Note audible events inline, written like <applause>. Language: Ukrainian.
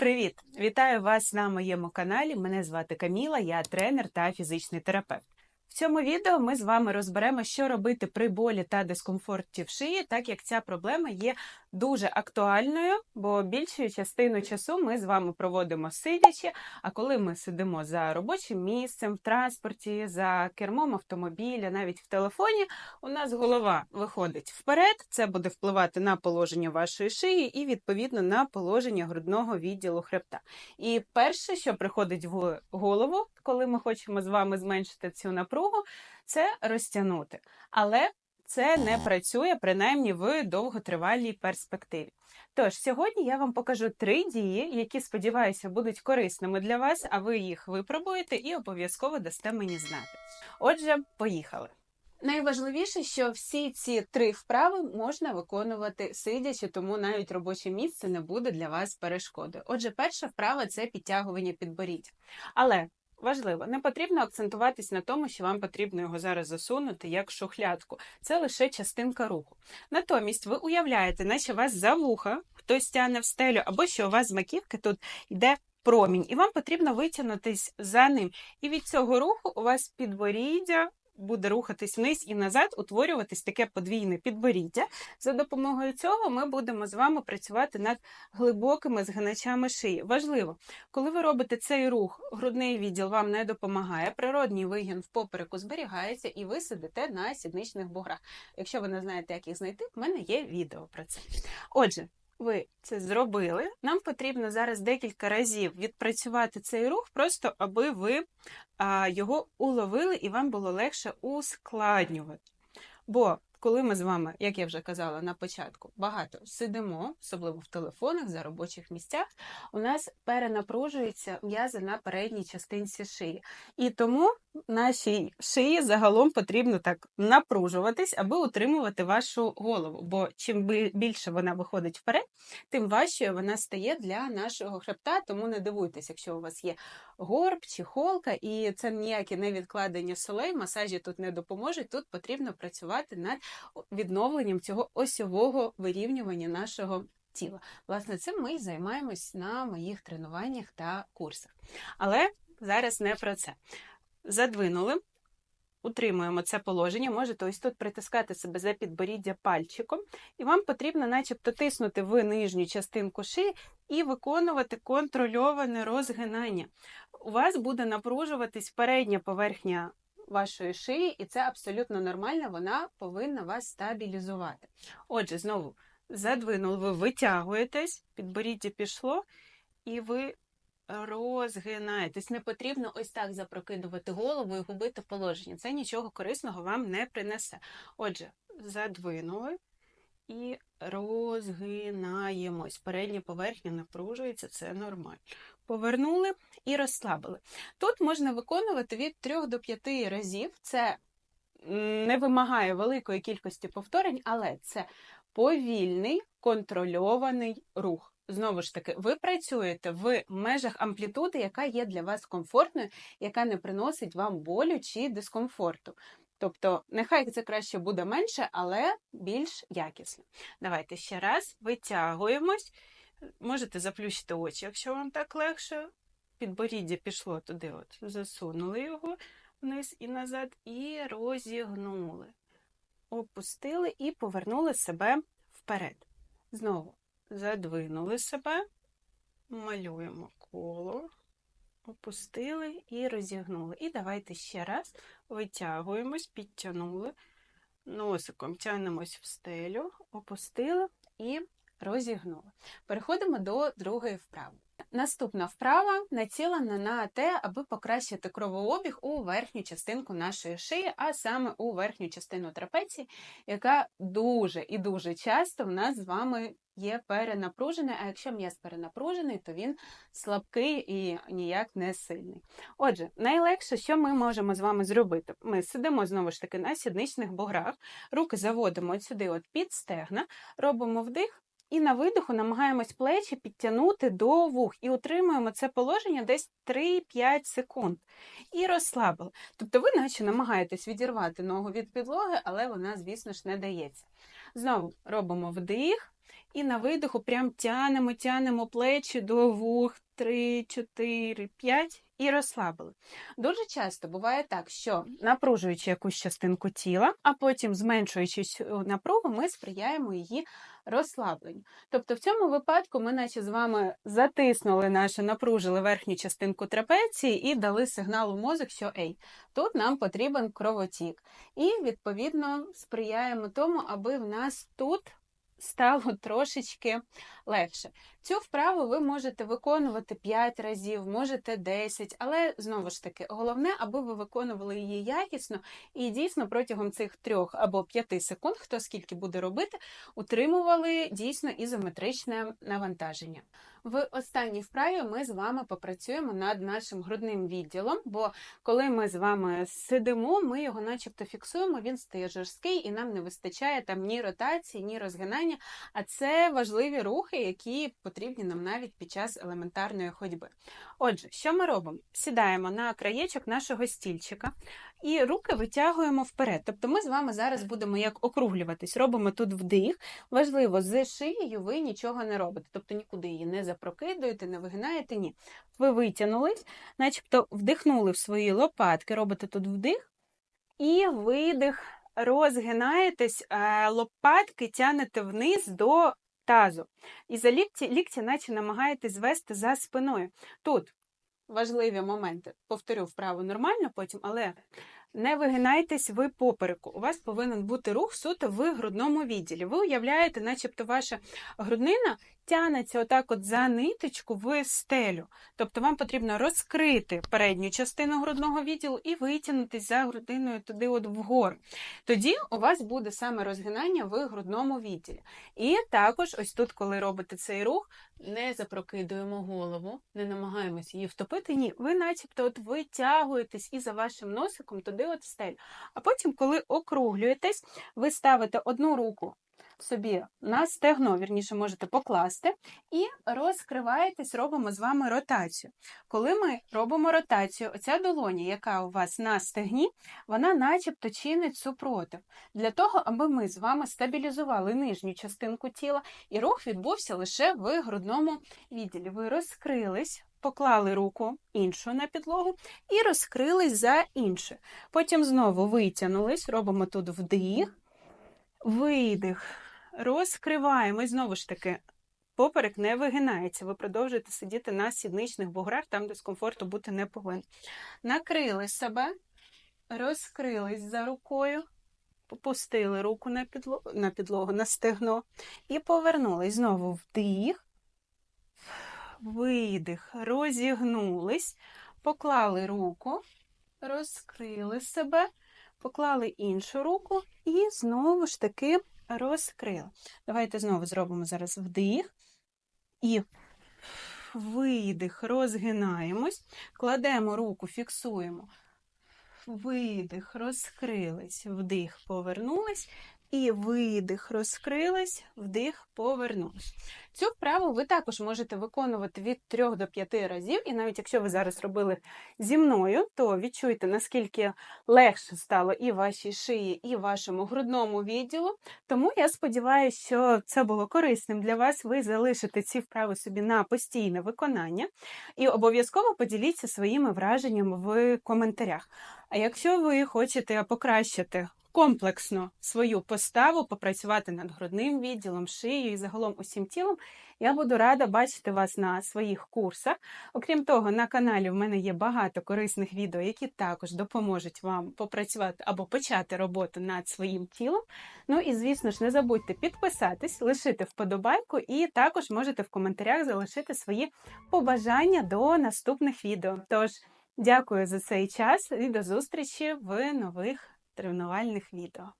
Привіт! Вітаю вас на моєму каналі. Мене звати Каміла, я тренер та фізичний терапевт. В цьому відео ми з вами розберемо, що робити при болі та дискомфорті в шиї, так як ця проблема є дуже актуальною, бо більшу частину часу ми з вами проводимо сидячи. А коли ми сидимо за робочим місцем, в транспорті, за кермом автомобіля, навіть в телефоні, у нас голова виходить вперед. Це буде впливати на положення вашої шиї і відповідно на положення грудного відділу хребта. І перше, що приходить в голову, коли ми хочемо з вами зменшити цю напругу, це розтягнути. Але це не працює принаймні в довготривалій перспективі. Тож сьогодні я вам покажу три дії, які сподіваюся будуть корисними для вас, а ви їх випробуєте і обов'язково дасте мені знати. Отже, поїхали. Найважливіше, що всі ці три вправи можна виконувати сидячи, тому навіть робоче місце не буде для вас перешкодою. Отже, перша вправа це підтягування підборіддя. Але Важливо, не потрібно акцентуватись на тому, що вам потрібно його зараз засунути як шухлядку. Це лише частинка руху. Натомість ви уявляєте, наче вас за вуха хтось тягне в стелю, або що у вас з маківки тут йде промінь, і вам потрібно витягнутись за ним. І від цього руху у вас підборіддя буде рухатись вниз і назад, утворюватись таке подвійне підборіддя. За допомогою цього ми будемо з вами працювати над глибокими згиначами шиї. Важливо, коли ви робите цей рух, грудний відділ вам не допомагає, природній вигін в попереку зберігається, і ви сидите на сідничних буграх. Якщо ви не знаєте, як їх знайти, в мене є відео про це. Отже, ви це зробили. Нам потрібно зараз декілька разів відпрацювати цей рух, просто аби ви його уловили і вам було легше ускладнювати. Бо коли ми з вами, як я вже казала на початку, багато сидимо, особливо в телефонах, за робочих місцях, у нас перенапружується м'язи на передній частинці шиї. І тому нашій шиї загалом потрібно так напружуватись, аби утримувати вашу голову. Бо чим більше вона виходить вперед, тим важчою вона стає для нашого хребта. Тому не дивуйтесь, якщо у вас є горб чи холка, і це ніякі не відкладення солей, масажі тут не допоможуть. Тут потрібно працювати над відновленням цього осьового вирівнювання нашого тіла. Власне, цим ми і займаємось на моїх тренуваннях та курсах. Але зараз не про це. Задвинули. Утримуємо це положення, можете ось тут притискати себе за підборіддя пальчиком, і вам потрібно, начебто, тиснути в нижню частинку шиї і виконувати контрольоване розгинання. У вас буде напружуватись передня поверхня вашої шиї, і це абсолютно нормально, вона повинна вас стабілізувати. Отже, знову задвинули, ви витягуєтесь, підборіддя пішло, і ви розгинаєтесь. Не потрібно ось так запрокидувати голову і губити положення. Це нічого корисного вам не принесе. Отже, задвинули і розгинаємось. Передня поверхня напружується, це нормально. Повернули і розслабили. Тут можна виконувати від 3 до 5 разів. Це не вимагає великої кількості повторень, але це повільний контрольований рух. Знову ж таки, ви працюєте в межах амплітуди, яка є для вас комфортною, яка не приносить вам болю чи дискомфорту. Тобто, нехай це краще буде менше, але більш якісно. Давайте ще раз витягуємось. Можете заплющити очі, якщо вам так легше. Підборіддя пішло туди, от, засунули його вниз і назад, і розігнули. Опустили і повернули себе вперед. Знову задвинули себе, малюємо коло, опустили і розігнули. І давайте ще раз витягуємось, підтягнули, носиком тягнемось в стелю, опустили і розігнули. Переходимо до другої вправи. Наступна вправа націлена на те, аби покращити кровообіг у верхню частинку нашої шиї, а саме у верхню частину трапеції, яка дуже і дуже часто в нас з вами є перенапружена. А якщо м'яз перенапружений, то він слабкий і ніяк не сильний. Отже, найлегше, що ми можемо з вами зробити? Ми сидимо знову ж таки на сідничних буграх, руки заводимо сюди, от під стегна, робимо вдих. І на видиху намагаємось плечі підтягнути до вух і утримуємо це положення десь 3-5 секунд. І розслабили. Тобто ви наче намагаєтесь відірвати ногу від підлоги, але вона, звісно ж, не дається. Знову робимо вдих І на видиху прям тянемо, тянемо плечі до вух, 3, 4, 5 і розслабили. Дуже часто буває так, що напружуючи якусь частинку тіла, а потім зменшуючи цю напругу, ми сприяємо її розслабленню. Тобто в цьому випадку ми, наче з вами затиснули нашу, напружили верхню частинку трапеції і дали сигнал у мозок, що ей, тут нам потрібен кровотік. І, відповідно, сприяємо тому, аби в нас тут стало <laughs> трошечки легше. Цю вправу ви можете виконувати 5 разів, можете 10, але знову ж таки, головне, аби ви виконували її якісно і дійсно протягом цих 3 або 5 секунд, хто скільки буде робити, утримували дійсно ізометричне навантаження. В останній вправі ми з вами попрацюємо над нашим грудним відділом, бо коли ми з вами сидимо, ми його начебто фіксуємо, він стає жорсткий і нам не вистачає там ні ротації, ні розгинання. А це важливі рухи, які потрібні нам навіть під час елементарної ходьби. Отже, що ми робимо? Сідаємо на краєчок нашого стільчика і руки витягуємо вперед. Тобто ми з вами зараз будемо як округлюватись. Робимо тут вдих. Важливо, з шиєю ви нічого не робите, тобто нікуди її не запрокидуєте, не вигинаєте, ні. Ви витягнулись, начебто вдихнули в свої лопатки, робите тут вдих і видих. Розгинаєтесь, лопатки тянете вниз до тазу. І за лікті, лікті наче намагаєтесь звести за спиною. Тут важливі моменти. Повторю вправо нормально потім, але не вигинайтесь ви попереку. У вас повинен бути рух суто в грудному відділі. Ви уявляєте, начебто ваша груднина тянеться отак от за ниточку в стелю. Тобто вам потрібно розкрити передню частину грудного відділу і витягнутися за грудиною туди от вгору. Тоді у вас буде саме розгинання в грудному відділі. І також, ось тут, коли робите цей рух, не запрокидуємо голову, не намагаємося її втопити. Ні, ви начебто от витягуєтесь і за вашим носиком туди от стелю. А потім, коли округлюєтесь, ви ставите одну руку собі на стегно, вірніше можете покласти, і розкриваєтесь, робимо з вами ротацію. Коли ми робимо ротацію, оця долоня, яка у вас на стегні, вона начебто чинить супротив. Для того, аби ми з вами стабілізували нижню частинку тіла, і рух відбувся лише в грудному відділі. Ви розкрились. Поклали руку іншу на підлогу і розкрились за інше. Потім знову витягнулись, робимо тут вдих, видих, розкриваємо. І знову ж таки, поперек не вигинається. Ви продовжуєте сидіти на сідничних буграх, там дискомфорту бути не повинен. Накрили себе, розкрились за рукою, попустили руку на підлогу, на підлогу, на стегно і повернулись. Знову вдих, видих, розігнулись, поклали руку, розкрили себе, поклали іншу руку і знову ж таки розкрила. Давайте знову зробимо зараз вдих і видих, розгинаємось, кладемо руку, фіксуємо. Видих, розкрились, вдих, повернулись, і видих, розкрились, вдих, повернулись. Цю вправу ви також можете виконувати від 3 до 5 разів, і навіть якщо ви зараз робили зі мною, то відчуйте, наскільки легше стало і вашій шиї, і вашому грудному відділу. Тому я сподіваюся, що це було корисним для вас. Ви залишите ці вправи собі на постійне виконання і обов'язково поділіться своїми враженнями в коментарях. А якщо ви хочете покращити комплексно свою поставу, попрацювати над грудним відділом, шиєю і загалом усім тілом. Я буду рада бачити вас на своїх курсах. Окрім того, на каналі в мене є багато корисних відео, які також допоможуть вам попрацювати або почати роботу над своїм тілом. Ну і, звісно ж, не забудьте підписатись, лишити вподобайку, і також можете в коментарях залишити свої побажання до наступних відео. Тож, дякую за цей час і до зустрічі в нових тренувальних відео.